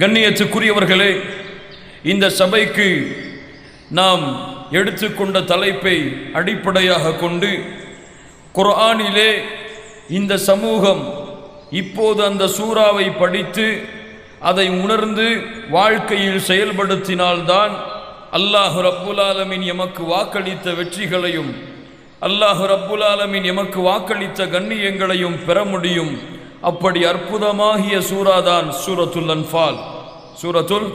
கண்ணியத்துக்குரியவர்களே இந்த சபைக்கு நாம் எடுத்துக்கொண்ட தலைப்பை அடிப்படையாக கொண்டு குர்ஆனிலே இந்த சமூகம் இப்போது அந்த சூறாவை படித்து அதை உணர்ந்து வாழ்க்கையில் செயல்படுத்தினால்தான் அல்லாஹு ரப்புலாலமின் எமக்கு வாக்களித்த வெற்றிகளையும் அல்லாஹு ரப்புலாலமின் எமக்கு வாக்களித்த கண்ணியங்களையும் பெற முடியும். அப்படி அற்புதமாகிய சூறாதான் சூரத்துல் அன்ஃபால். சூரத்துல்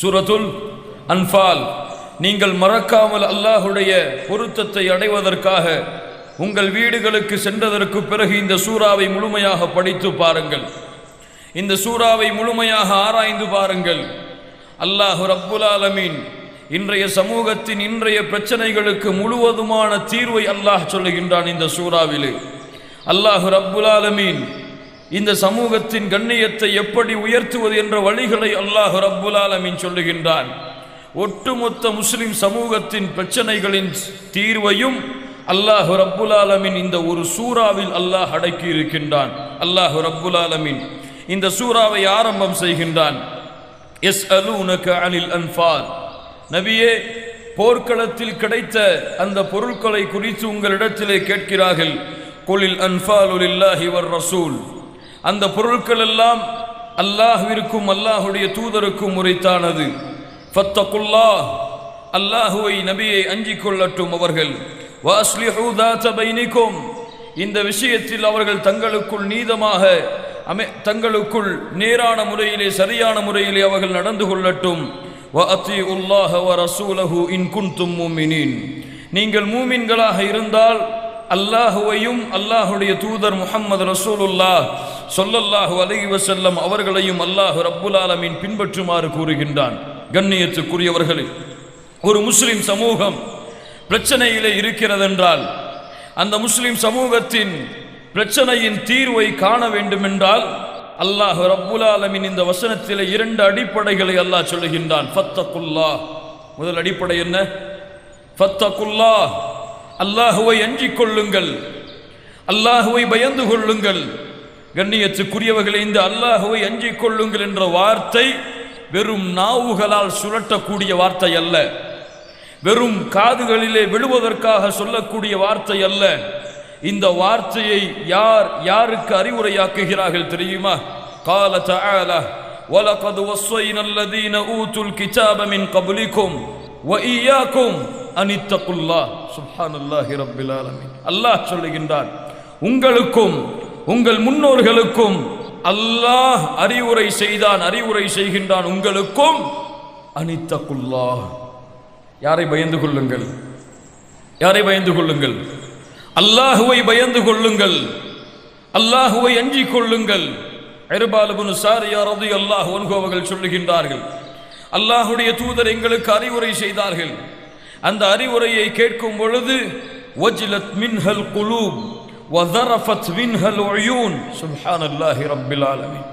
சூரத்துல் அன்ஃபால். நீங்கள் மறக்காமல் அல்லாஹுடைய பொருத்தத்தை அடைவதற்காக உங்கள் வீடுகளுக்கு சென்றதற்கு பிறகு இந்த சூறாவை முழுமையாக படித்து பாருங்கள். இந்த சூறாவை முழுமையாக ஆராய்ந்து பாருங்கள். அல்லாஹு ரப்புல் ஆலமீன் இன்றைய சமூகத்தின் இன்றைய பிரச்சனைகளுக்கு முழுவதுமான தீர்வை அல்லாஹ் சொல்லுகின்றான் இந்த சூறாவிலே. அல்லாஹு ரப்புல் ஆலமீன் இந்த சமூகத்தின் கண்ணியத்தை எப்படி உயர்த்துவது என்ற வழிகளை அல்லாஹு ரப்புல் ஆலமீன் சொல்லுகின்றான். ஒட்டுமொத்த முஸ்லிம் சமூகத்தின் பிரச்சனைகளின் தீர்வையும் அல்லாஹு ரப்புல் ஆலமீன் இந்த ஒரு சூறாவில் அல்லாஹ் அடக்கி இருக்கின்றான் அல்லாஹு ரப்புல் ஆலமீன் இந்த சூறாவை ஆரம்பம் செய்கின்றான். எஸ் அலு உனக்கு அனில் அன்பார் நபியே போர்க்களத்தில் கிடைத்த அந்த பொருட்களை குறித்து உங்களிடத்திலே கேட்கிறார்கள். குலில் அன்பாலுலில்லாஹி வர் ரசூல். அந்த பொருட்கள் எல்லாம் அல்லாஹுவிற்கும் அல்லாஹுடைய தூதருக்கும் உரைத்தானது. ஃபத்தகுல்லா அல்லாஹுவை நபியை அஞ்சிக் கொள்ளட்டும் அவர்கள். வாஸ்லிஹூதாத்தபைனிக்கும் இந்த விஷயத்தில் அவர்கள் தங்களுக்குள் நீதமாக அமை தங்களுக்குள் நேரான முறையிலே சரியான முறையிலே அவர்கள் நடந்து கொள்ளட்டும். வ அத்தி உல்லாஹ வ ரசூலஹு இன் குன் தும் மூமினின். நீங்கள் மூமின்களாக இருந்தால் அல்லாஹுவையும் அல்லாஹுடைய தூதர் முகமது ரசூலுல்லாஹ் சொல்லல்லாஹு அலைஹி செல்லம் அவர்களையும் அல்லாஹ் ரப்புல் ஆலமீன் பின்பற்றுமாறு கூறுகின்றான். கண்ணியத்துக்குரியவர்களே ஒரு முஸ்லிம் சமூகம் பிரச்சனையிலே இருக்கிறதென்றால் அந்த முஸ்லிம் சமூகத்தின் பிரச்சனையின் தீர்வை காண வேண்டுமென்றால் அல்லாஹ் ரப்புல் ஆலமின் இந்த வசனத்தில் இரண்டு அடிப்படைகளை அல்லாஹ் சொல்லுகின்றான். ஃபத்தகுல்லா முதல் அடிப்படை என்ன? ஃபத்தகுல்லா அல்லாஹுவை அஞ்சிக் கொள்ளுங்கள் அல்லாஹுவை பயந்து கொள்ளுங்கள் கண்ணியத்துக்குரியவர்களை இந்த அல்லாஹுவை அஞ்சிக் கொள்ளுங்கள் என்ற வார்த்தை வெறும் நாவுகளால் சுழட்டக்கூடிய வார்த்தை அல்ல வெறும் காதுகளிலே விழுவதற்காக சொல்லக்கூடிய வார்த்தை அல்ல இந்த வார்த்தையை யார் யாருக்கு அறிவுரையாக்குகிறார்கள் தெரியுமா قال تعالى ولقد وصينا الذين اوتوا الكتاب من قبلكم واياكم அனித்தகுல்லா சுஹானுல்லாஹி ரபில் ஆலமின். அல்லாஹ் சொல்லுகின்றான் உங்களுக்கும் உங்கள் முன்னோர்களுக்கும் அல்லாஹ் அறிவுரை செய்தான் அறிவுரை செய்கின்றான் உங்களுக்கும் அனித்தகுல்லா. யாரை பயந்து கொள்ளுங்கள்? யாரை பயந்து கொள்ளுங்கள்? அல்லாஹுவை பயந்து கொள்ளுங்கள். அல்லாஹுவை அஞ்சிக் கொள்ளுங்கள். சார் சாரியாரது அல்லாஹ் ஒன்கு அவர்கள் சொல்லுகின்றார்கள் அல்லாஹுடைய தூதர் எங்களுக்கு அறிவுரை செய்தார்கள். அந்த அறிவுரையை கேட்கும் பொழுது வஜ்லத் மின்ஹல் குலூப் வதரஃபத் மின்ஹல் உயூன். சுப்ஹானல்லாஹி ரப்பில் ஆலமின்.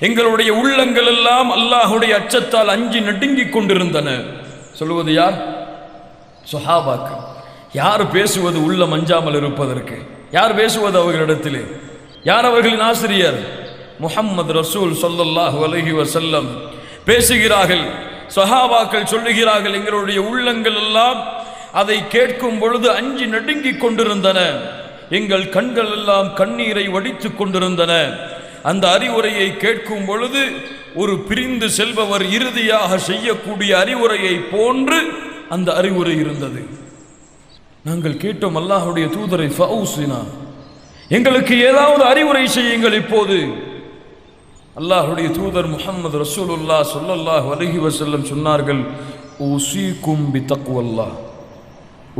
எங்களுடைய உள்ளங்கள் எல்லாம் அல்லாஹுடைய அச்சத்தால் அஞ்சி நடுங்கிக் கொண்டிருந்தன. சொல்லுவது யார்? சுஹாபாக்கு யார் பேசுவது உள்ளம் மஞ்சாமல் இருப்பதற்கு? யார் பேசுவது அவர்களிடத்திலே? யார் அவர்களின் ஆசிரியர்? முஹம்மது ரசூல் சொல்லல்லாஹு அலஹி வசல்லம் பேசுகிறார்கள். சஹாபாக்கள் சொல்லுகிறார்கள் எங்களுடைய உள்ளங்கள் எல்லாம் அதை கேட்கும் பொழுது அஞ்சு நடுங்கிக் கொண்டிருந்தன. எங்கள் கண்கள் எல்லாம் கண்ணீரை வடித்துக் கொண்டிருந்தன. அந்த அறிவுரையை கேட்கும் பொழுது ஒரு பிரிந்து செல்பவர் இறுதியாக செய்யக்கூடிய அறிவுரையை போன்று அந்த அறிவுரை இருந்தது. நாங்கள் கேட்டோம் அல்லாஹுடைய தூதரை ஃபவுசினா எங்களுக்கு ஏதாவது அறிவுரை செய்யுங்கள் இப்போது. அல்லாஹுடைய தூதர் முகமது ரசூலுல்லா சொல்லல்லாஹ் அலைஹி வசல்லம் சொன்னார்கள் ஊசிக்கும் பி தக்குவல்லா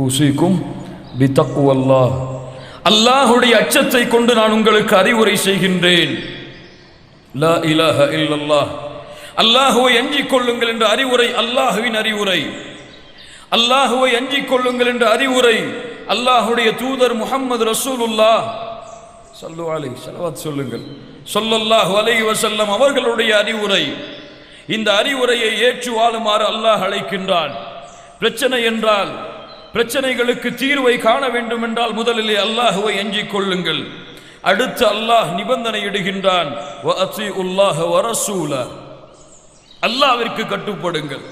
ஊசிக்கும் பி தக்குவல்லா அல்லாஹுடைய அச்சத்தை கொண்டு நான் உங்களுக்கு அறிவுரை செய்கின்றேன். லா இலாஹ இல்லல்லாஹ். அல்லாஹுவை அஞ்சிக் கொள்ளுங்கள் என்ற அறிவுரை அல்லாஹுவின் அறிவுரை. அல்லாஹுவை அஞ்சிக் கொள்ளுங்கள் என்ற அறிவுரை அல்லாஹுடைய தூதர் முகமது ரசூலுல்லா. சல்லு அலை செலவாத் சொல்லுங்கள். சொல்லல்லாஹ் வலை வசல்லம் அவர்களுடைய அறிவுரை. இந்த அறிவுரையை ஏற்று வாழுமாறு அல்லாஹ் அழைக்கின்றான். பிரச்சனை என்றால் பிரச்சனைகளுக்கு தீர்வை காண வேண்டும் என்றால் முதலிலே அல்லாஹுவை எஞ்சிக் கொள்ளுங்கள். அடுத்து அல்லாஹ் நிபந்தனை இடுகின்றான். வரசூல." அல்லாவிற்கு கட்டுப்படுங்கள்.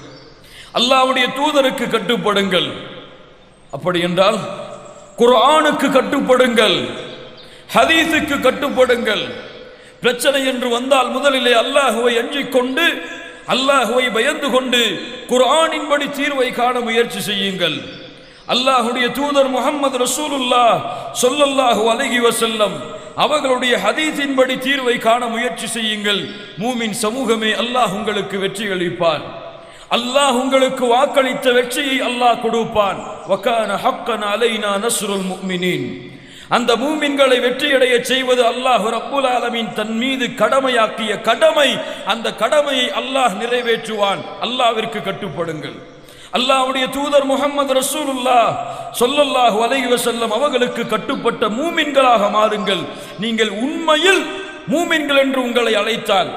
அல்லாஹ்வுடைய தூதருக்கு கட்டுப்படுங்கள். அப்படி என்றால் குரானுக்கு கட்டுப்படுங்கள். ஹதீஸுக்கு கட்டுப்படுங்கள். பிரச்சனை என்று வந்தால் முதலிலே அல்லாஹுவை அஞ்சிக் கொண்டு அல்லாஹுவை பயந்து கொண்டு குர்ஆனின்படி தீர்வை காண முயற்சி செய்யுங்கள். அல்லாஹுடைய தூதர் முகமது ரசூலுல்லா சொல்லல்லாஹு அலகி வசல்லம் அவர்களுடைய ஹதீஸின்படி தீர்வை காண முயற்சி செய்யுங்கள். மூமின் சமூகமே அல்லாஹ் உங்களுக்கு வெற்றி அளிப்பான். அல்லாஹ் உங்களுக்கு வாக்களித்த வெற்றியை அல்லாஹ் கொடுப்பான். வக்கான ஹக்கன் அலைனா நஸ்ருல் முக்மினின். அந்த மூமின்களை வெற்றியடைய செய்வது அல்லாஹ் ரப்புல் ஆலமின் தன் மீது கடமையாக்கிய கடமை. அந்த கடமையை அல்லாஹ் நிறைவேற்றுவான். அல்லாஹ்விற்கு கட்டுப்படுங்கள். அல்லாஹ்வுடைய தூதர் முகமது ரசூலுல்லா சொல்லல்லாஹு அலைஹி வசல்லம் அவர்களுக்கு கட்டுப்பட்ட மூமின்களாக மாறுங்கள். நீங்கள் உண்மையில் மூமின்கள் என்று உங்களை அழைத்தால்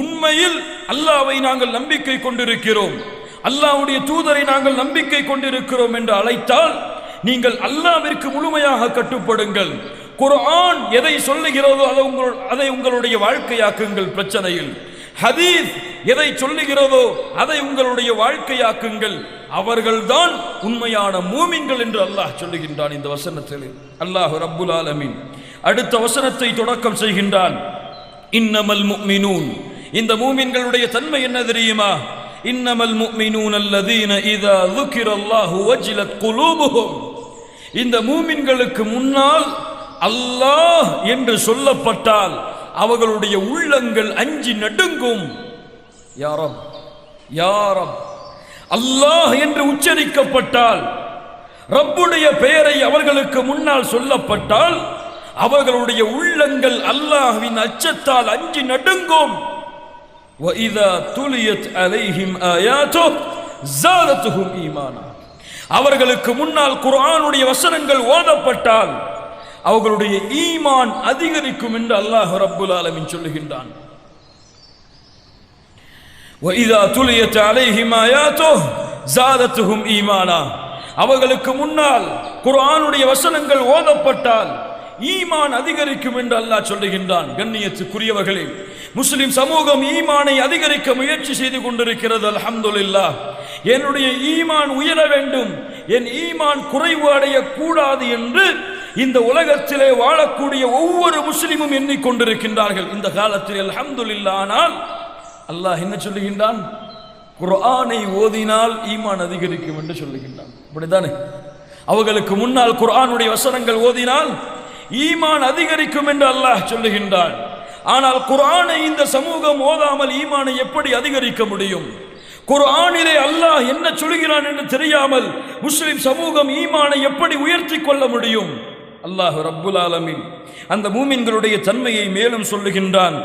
உண்மையில் அல்லாவை நாங்கள் நம்பிக்கை கொண்டிருக்கிறோம். அல்லாஹ்வுடைய தூதரை நாங்கள் நம்பிக்கை கொண்டிருக்கிறோம் என்று அழைத்தால் நீங்கள் அல்லாவிற்கு முழுமையாக கட்டுப்படுங்கள் குர்ஆன் எதை சொல்லுகிறதோ அதை உங்கள் அதை உங்களுடைய வாழ்க்கையாக்குங்கள் பிரச்சனையில் ஹதீஸ் எதை சொல்லுகிறதோ அதை உங்களுடைய வாழ்க்கையாக்குங்கள் அவர்கள்தான் உண்மையான மூமின்கள் என்று அல்லாஹ் சொல்லுகின்றான் இந்த வசனத்தில் அல்லாஹ் ரப்புல் ஆலமீன் அடுத்த வசனத்தை தொடக்கம் செய்கின்றான் இன்னமல் முஃமினூன் இந்த மூமின்களுடைய தன்மை என்ன தெரியுமா இன்னமல் முஃமினூன் அல்லதீன இதா ذُكِرَ வஜிலத் குலூபுஹும் இந்த மூமின்களுக்கு முன்னால் அல்லாஹ் என்று சொல்லப்பட்டால் அவர்களுடைய உள்ளங்கள் அஞ்சி நடுங்கும் யாரம் யாரம் அல்லாஹ் என்று உச்சரிக்கப்பட்டால் ரப்புடைய பெயரை அவர்களுக்கு முன்னால் சொல்லப்பட்டால் அவர்களுடைய உள்ளங்கள் அல்லாஹ்வின் அச்சத்தால் அஞ்சி நடுங்கும் وَإِذَا تُلِيَتْ عَلَيْهِمْ آيَاتُهُ زَادَتْهُمْ ஈமானா அவர்களுக்கு முன்னால் குர்ஆனுடைய வசனங்கள் ஓதப்பட்டால் அவர்களுடைய ஈமான் அதிகரிக்கும் என்று அல்லாஹ் ரப்புல் ஆலமீன் சொல்லுகின்றான் وَإِذَا تُلِيَتْ عَلَيْهِمْ آيَاتُهُ زَادَتْهُمْ ஈமானா அவர்களுக்கு முன்னால் குர்ஆனுடைய வசனங்கள் ஓதப்பட்டால் ஈமான் அதிகரிக்கும் என்று அல்லாஹ் சொல்லுகின்றான் கண்ணியத்துக்குரியவர்களே முஸ்லிம் சமூகம் ஈமானை அதிகரிக்க முயற்சி செய்து கொண்டிருக்கிறது அலமதுல்லா என்னுடைய ஈமான் உயர வேண்டும். என் ஈமான் குறைவு அடையக்கூடாது என்று இந்த உலகத்திலே வாழக்கூடிய ஒவ்வொரு முஸ்லிமும் எண்ணிக்கொண்டிருக்கின்றார்கள். இந்த காலத்தில் அல்ஹம்துலில்லாஹ் ஆனால் அல்லாஹ் என்ன சொல்லுகின்றான்? குர்ஆனை ஓதினால் ஈமான் அதிகரிக்கும் என்று சொல்லுகின்றான். அப்படித்தானே? அவர்களுக்கு முன்னால் குர்ஆனுடைய வசனங்கள் ஓதினால் ஈமான் அதிகரிக்கும் என்று அல்லாஹ் சொல்லுகின்றான். ஆனால் குர்ஆனை இந்த சமூகம் ஓதாமல் ஈமானை எப்படி அதிகரிக்க முடியும்? குரானிலே அல்லாஹ் என்ன சொல்கிறான் என்று தெரியாமல் முஸ்லிம் சமூகம் ஈமானை எப்படி உயர்த்தி கொள்ள முடியும்? அல்லாஹ் ரப்புல் ஆலமின் அந்த மூமின்களுடைய தன்மையை மேலும் சொல்லுகின்றான்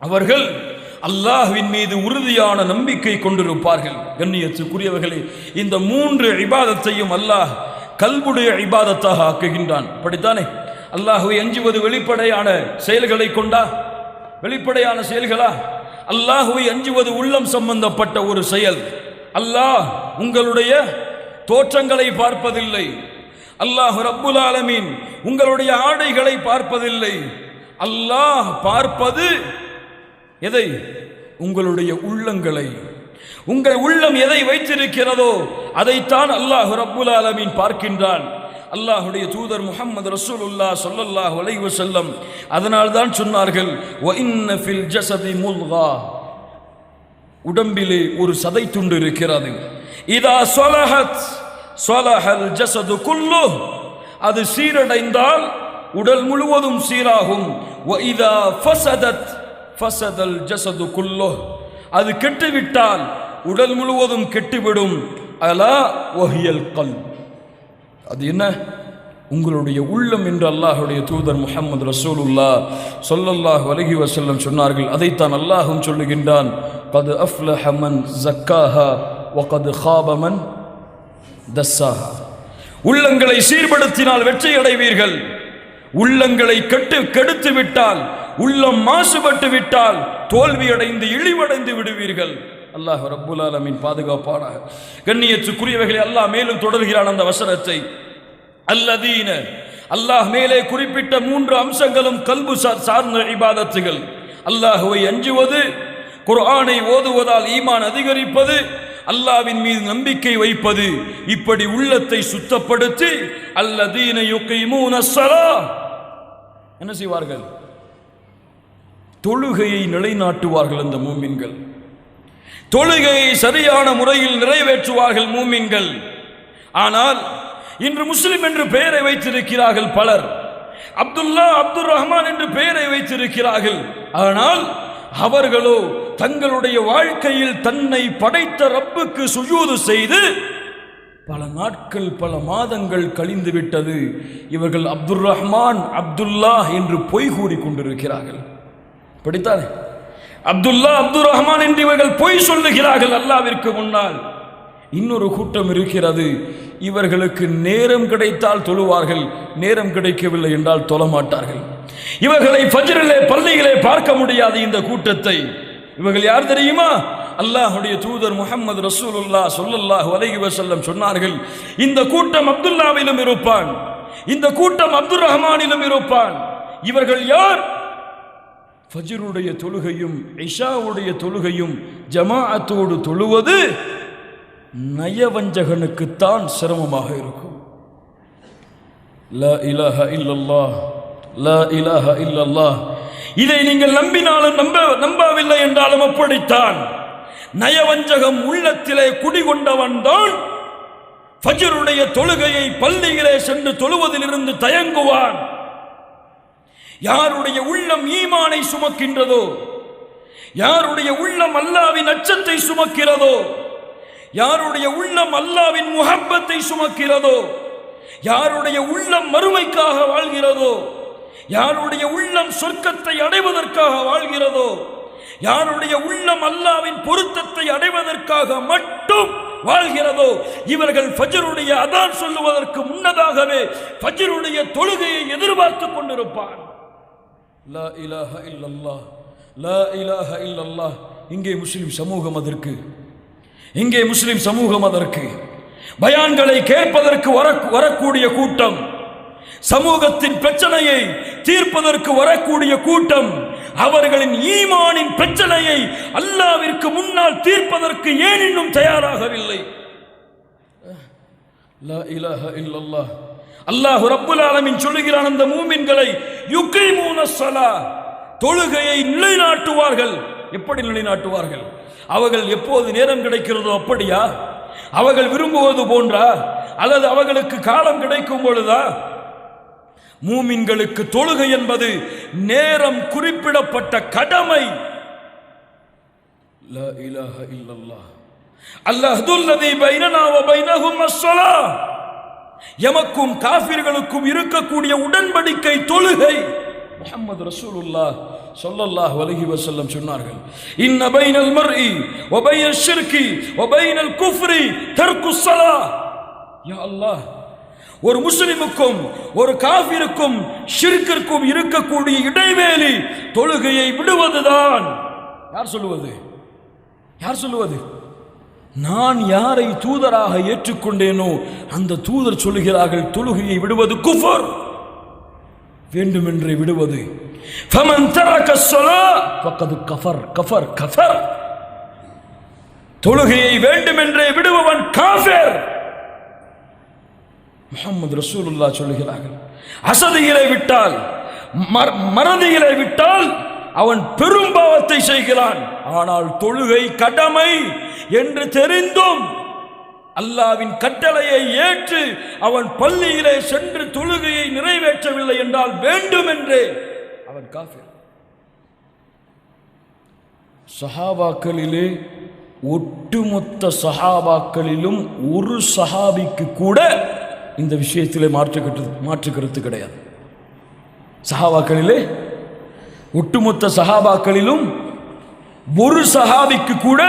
அவர்கள் அல்லாஹ்வின் மீது உறுதியான நம்பிக்கை கொண்டிருப்பார்கள். கண்ணியத்துக்குரியவர்களே இந்த மூன்று இபாதத்தையும் அல்லாஹ் கல்புடைய இபாதத்தாக ஆக்குகின்றான். அப்படித்தானே? அல்லாஹுவை அஞ்சுவது வெளிப்படையான செயல்களை கொண்டா? வெளிப்படையான செயல்களா? அல்லாஹுவை அஞ்சுவது உள்ளம் சம்பந்தப்பட்ட ஒரு செயல். அல்லாஹ் உங்களுடைய தோற்றங்களை பார்ப்பதில்லை. அல்லாஹ் ரப்புல் ஆலமீன் உங்களுடைய ஆடைகளை பார்ப்பதில்லை. அல்லாஹ் பார்ப்பது எதை? உங்களுடைய உள்ளங்களை. உங்கள் உள்ளம் எதை வைத்திருக்கிறதோ அதைத்தான் அல்லாஹ் ரப்புல் ஆலமீன் பார்க்கின்றான். அல்லாஹுடைய தூதர் முஹம்மது ரசூலுல்லாஹ் ஸல்லல்லாஹு அலைஹி வஸல்லம் அதனால் தான் சொன்னார்கள் வ இன்ன ஃபில் ஜஸதி முல்கா. உடம்பிலே ஒரு சதை துண்டு இருக்கிறது. இதா சொலஹத் சொலஹல் ஜஸது குல்லு. அது சீரடைந்தால் உடல் முழுவதும் சீராகும். வ இதா ஃபசதத் ஃபசதல் ஜஸது குல்லு. அது கெட்டுவிட்டால் உடல் முழுவதும் கெட்டுவிடும். அலா வஹியல் கல் அது என்ன? உங்களுடைய உள்ளம் என்று அல்லாஹுடைய தூதர் முஹம்மது ரசூலுல்லா சொல்லல்லாஹ் வலகி வசல்லம் சொன்னார்கள். அதைத்தான் அல்லாஹும் சொல்லுகின்றான். கது அஃப்ல மன் ஜக்காஹா ஒகது ஹாபமன் தஸ்ஸாஹா. உள்ளங்களை சீர்படுத்தினால் வெற்றி அடைவீர்கள். உள்ளங்களை கெட்டு கெடுத்து விட்டால் உள்ளம் மாசுபட்டு விட்டால் தோல்வியடைந்து இழிவடைந்து விடுவீர்கள். அல்லாஹ் ரப்புல் ஆலமின் பாதுகாப்பானாக. கண்ணியத்துக்குரியவைகளை அல்லாஹ் மேலும் தொடர்கிறான் அந்த வசனத்தை. அல்லதீன அல்லாஹ் மேலே குறிப்பிட்ட மூன்று அம்சங்களும் கல்பு சார் சார்ந்த இபாதத்துகள். அல்லாஹுவை அஞ்சுவது குர்ஆனை ஓதுவதால் ஈமான் அதிகரிப்பது அல்லாவின் மீது நம்பிக்கை வைப்பது. இப்படி உள்ளத்தை சுத்தப்படுத்தி அல்லதீன என்ன செய்வார்கள்? தொழுகையை நிலைநாட்டுவார்கள் அந்த மூமின்கள். தொழுகையை சரியான முறையில் நிறைவேற்றுவார்கள் மூமின்கள். ஆனால் இன்று முஸ்லிம் என்று பெயரை வைத்திருக்கிறார்கள் பலர். அப்துல்லா அப்துல் ரஹ்மான் என்று பெயரை வைத்திருக்கிறார்கள். ஆனால் அவர்களோ தங்களுடைய வாழ்க்கையில் தன்னை படைத்த ரப்புக்கு சுயூது செய்து பல நாட்கள் பல மாதங்கள் கழிந்து விட்டது. இவர்கள் அப்துல் ரஹ்மான் அப்துல்லா என்று பொய் கூறி கொண்டிருக்கிறார்கள். படித்தானே? அப்துல்லா அப்துல் ரஹ்மான் என்று இவர்கள் பொய் சொல்லுகிறார்கள் அல்லாவிற்கு முன்னால். இன்னொரு கூட்டம் இருக்கிறது. இவர்களுக்கு நேரம் கிடைத்தால் தொழுவார்கள் நேரம் கிடைக்கவில்லை என்றால் தொழமாட்டார்கள். இவர்களை ஃபஜ்ரிலே பள்ளிகளே பார்க்க முடியாது இந்த கூட்டத்தை. இவர்கள் யார் தெரியுமா? அல்லாஹுடைய தூதர் முகமது ரசூலுல்லா சொல்லல்லாஹ் அலைஹி வசல்லம் சொன்னார்கள் இந்த கூட்டம் அப்துல்லாவிலும் இருப்பான் இந்த கூட்டம் அப்துல் ரஹ்மானிலும் இருப்பான். இவர்கள் யார்? ஃபஜ்ருடைய தொழுகையும் இஷாவுடைய தொழுகையும் ஜமாஅத்தோடு தொழுவது நயவஞ்சகனுக்குத்தான் சிரமமாக இருக்கும். லா இலாஹ இல்லல்லாஹ் லா இலாஹ இல்லல்லாஹ். இதை நீங்கள் நம்பினாலும் நம்ப நம்பவில்லை என்றாலும் அப்படித்தான். நயவஞ்சகம் உள்ளத்திலே குடிகொண்டவன் தான் ஃபஜ்ருடைய தொழுகையை பள்ளியிலே சென்று தொழுவதிலிருந்து தயங்குவான். யாருடைய உள்ளம் ஈமானை சுமக்கின்றதோ? யாருடைய உள்ளம் அல்லாவின் அச்சத்தை சுமக்கிறதோ? யாருடைய உள்ளம் அல்லாவின் முகப்பத்தை சுமக்கிறதோ? யாருடைய உள்ளம் மறுமைக்காக வாழ்கிறதோ? யாருடைய உள்ளம் சொர்க்கத்தை அடைவதற்காக வாழ்கிறதோ? யாருடைய உள்ளம் அல்லாவின் பொருத்தத்தை அடைவதற்காக மட்டும் வாழ்கிறதோ? இவர்கள் ஃபஜ்ருடைய அதான் சொல்லுவதற்கு முன்னதாகவே ஃபஜ்ருடைய தொழுகையை எதிர்பார்த்து கொண்டிருப்பான் லா இலாஹ இல்லல்லாஹ். லா இலாஹ இல்லல்லாஹ். இங்கே முஸ்லிம் சமூகம் அதற்கு. இங்கே முஸ்லிம் சமூகம் அதற்கு. பயான்களை கேட்பதற்கு வர வரக்கூடிய கூட்டம். சமூகத்தின் பிரச்சனையை தீர்ப்பதற்கு வரக்கூடிய கூட்டம். அவர்களின் ஈமானின் பிரச்சனையை அல்லாவிற்கு முன்னால் தீர்ப்பதற்கு ஏன் இன்னும் தயாராகவில்லை? லா இலாஹ இல்லல்லாஹ். அல்லாஹ் ரப்புல் ஆலமின் சொல்லுகிறான் அந்த மூமின்களை யுக்கை ஸலா தொழுகையை நிலைநாட்டுவார்கள். எப்படி நிலைநாட்டுவார்கள்? அவர்கள் எப்போது நேரம் கிடைக்கிறதோ அப்படியா? அவர்கள் விரும்புவது போன்றா? அல்லது அவர்களுக்கு காலம் கிடைக்கும் பொழுதா? மூமின்களுக்கு தொழுகை என்பது நேரம் குறிப்பிடப்பட்ட கடமை. லா எமக்கும் காஃபிர்களுக்கும் இருக்கக்கூடிய உடன்படிக்கை தொழுகை. முகமது ரசூலுல்லாஹ் சொல்லல்லாஹ் வலகி வசல்லம் சொன்னார்கள். இன்ன பைனல் மர்இ வ ஷிர்கி வ குஃப்ரி தர்க்கு ஸலா. யா அல்லாஹ் ஒரு முஸ்லிமுக்கும் ஒரு காஃபிருக்கும் ஷிர்கிற்கும் இருக்கக்கூடிய இடைவேளி தொழுகையை விடுவதுதான். யார் சொல்லுவது? யார் சொல்லுவது? நான் யாரை தூதராக ஏற்றுக்கொண்டேனோ அந்த தூதர் சொல்லுகிறார்கள் தொழுகையை விடுவது குஃபர். வேண்டுமென்றே விடுவது. கஃபர் கஃபர் கஃபர். தொழுகையை வேண்டுமென்றே விடுபவன் காஃபர். முகமது ரசூலுல்லா சொல்லுகிறார்கள் அசதிகளை விட்டால் மறதிகளை விட்டால் அவன் பெரும் பாவத்தை செய்கிறான். ஆனால் தொழுகை கடமை. என்று தெரிந்தும் அல்லாவின் கட்டளையை ஏற்று அவன் பள்ளியிலே சென்று தொழுகையை நிறைவேற்றவில்லை என்றால் வேண்டும் என்றே அவன் காஃபிர். சஹாபாக்களிலே ஒட்டுமொத்த சஹாபாக்களிலும் ஒரு சஹாபிக்கு கூட இந்த விஷயத்திலே மாற்று கருத்து மாற்று கருத்து கிடையாது. சஹாபாக்களிலே ஒட்டுமொத்த சஹாபாக்களிலும் ஒரு சஹாபிக்கு கூட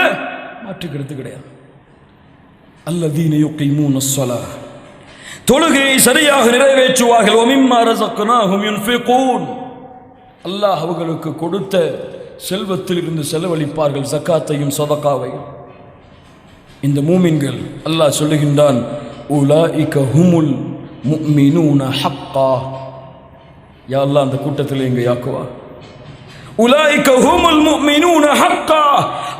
மாற்றுக்கிறது கிடையாது. அல்லதீன மூணு சொலா தொழுகையை சரியாக நிறைவேற்றுவார்கள். ஒமிம்மா யுன்ஃபிகூன். அல்லாஹ் அவர்களுக்கு கொடுத்த செல்வத்தில் இருந்து செலவழிப்பார்கள் சக்காத்தையும் சதக்காவையும் இந்த மூமின்கள் அல்லாஹ் சொல்லுகின்றான் உலாஇக ஹுமுல் முஃமினூன ஹக்கா. யா அல்லா அந்த கூட்டத்தில் எங்க யாக்குவா உலாய்க ஹுமுல் முக்மினூன ஹக்கா.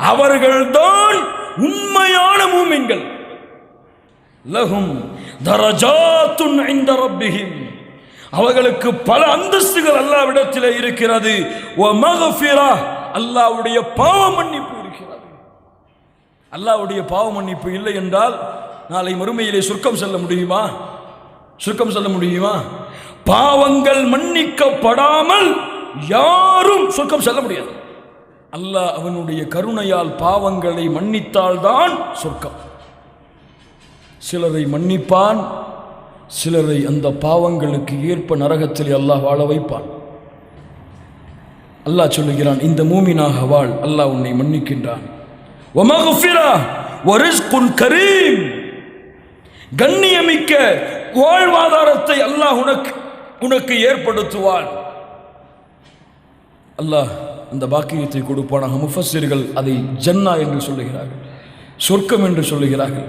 அவர்கள்தான் உண்மையான மூமின்கள். லஹும் தரஜாத்துன் இன்த ரப்பிஹிம். அவர்களுக்கு பல அந்தஸ்துகள் அல்லாவிடத்தில் இருக்கிறது. வ மக்ஃபிரா அல்லாஹ்வுடைய பாவ மன்னிப்பு இருக்கிறது. அல்லாவுடைய பாவ மன்னிப்பு இல்லை என்றால் நாளை மறுமையிலே சுருக்கம் செல்ல முடியுமா? சுருக்கம் செல்ல முடியுமா? பாவங்கள் மன்னிக்கப்படாமல் யாரும் சுருக்கம் செல்ல முடியாது. அல்லாஹ் அவனுடைய கருணையால் பாவங்களை மன்னித்தால்தான் சொர்க்கம். சிலரை மன்னிப்பான் சிலரை அந்த பாவங்களுக்கு ஏற்ப நரகத்தில் அல்லாஹ் வாழ வைப்பான். அல்லாஹ் சொல்லுகிறான் இந்த மூமினாக வாழ் அல்லாஹ் உன்னை மன்னிக்கின்றான். வமகுஃபிரா கரீம். கண்ணியமிக்க வாழ்வாதாரத்தை அல்லாஹ் உனக்கு உனக்கு ஏற்படுத்துவான். அல்லாஹ் அந்த பாக்கியத்தை கொடுப்பானாக முஃபஸ்ஸிர்கள் அதை ஜன்னா என்று சொல்லுகிறார்கள் சொர்க்கம் என்று சொல்லுகிறார்கள்.